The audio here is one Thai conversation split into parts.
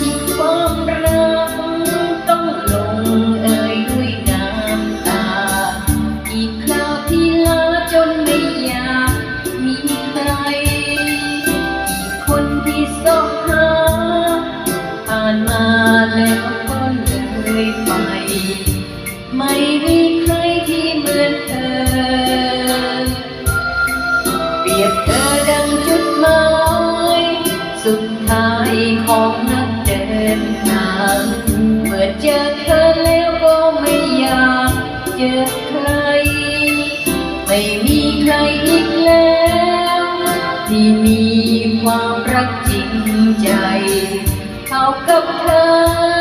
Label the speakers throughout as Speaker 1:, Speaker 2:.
Speaker 1: ที่ความรักต้องลงเอ่ยด้วยน้ำตา อีกคราวที่ลาจนไม่อยากมีใครคนที่สบหาผ่านมาแล้วก็เลยไป ไม่มีใครที่เหมือนเธอ เปรียบเธอดังจุดหมายสุด เจอเธอแล้วก็ไม่อยากเจอใคร ไม่มีใครอีกแล้ว ที่มีความรักจริงใจ เท่ากับเธอ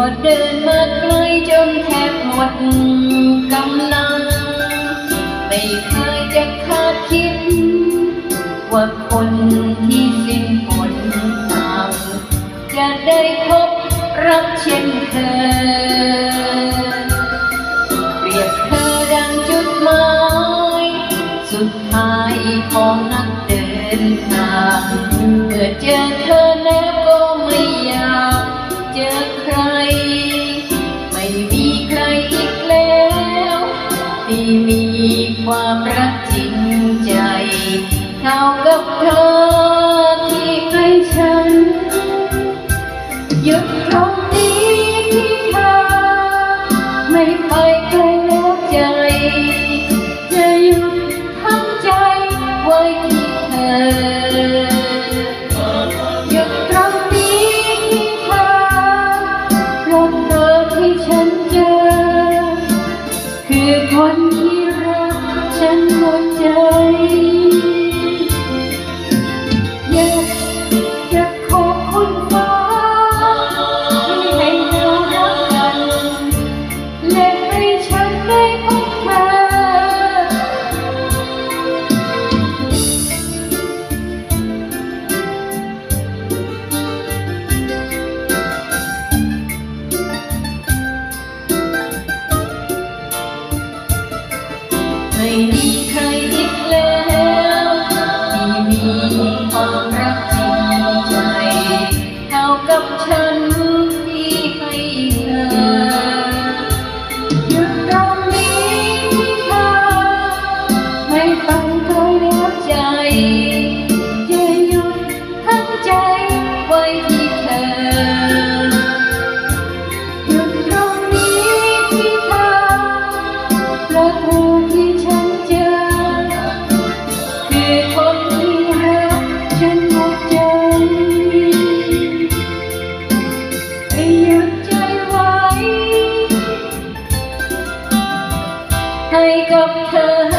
Speaker 1: ก็เดินมาไกลจนแทบหมดกำลัง ไม่เคยจะคาดคิด ว่าคนที่สิ้นผลทางจะได้พบรักเช่นเธอเปรียบเธอดังจุดหมาย สุดท้ายของนักเดินทางเมื่อเจอเธอ มีความรักจริงใจเท่ากับเธอที่ให้ฉันหยุดตรอ ฉันห 为你开。天 like her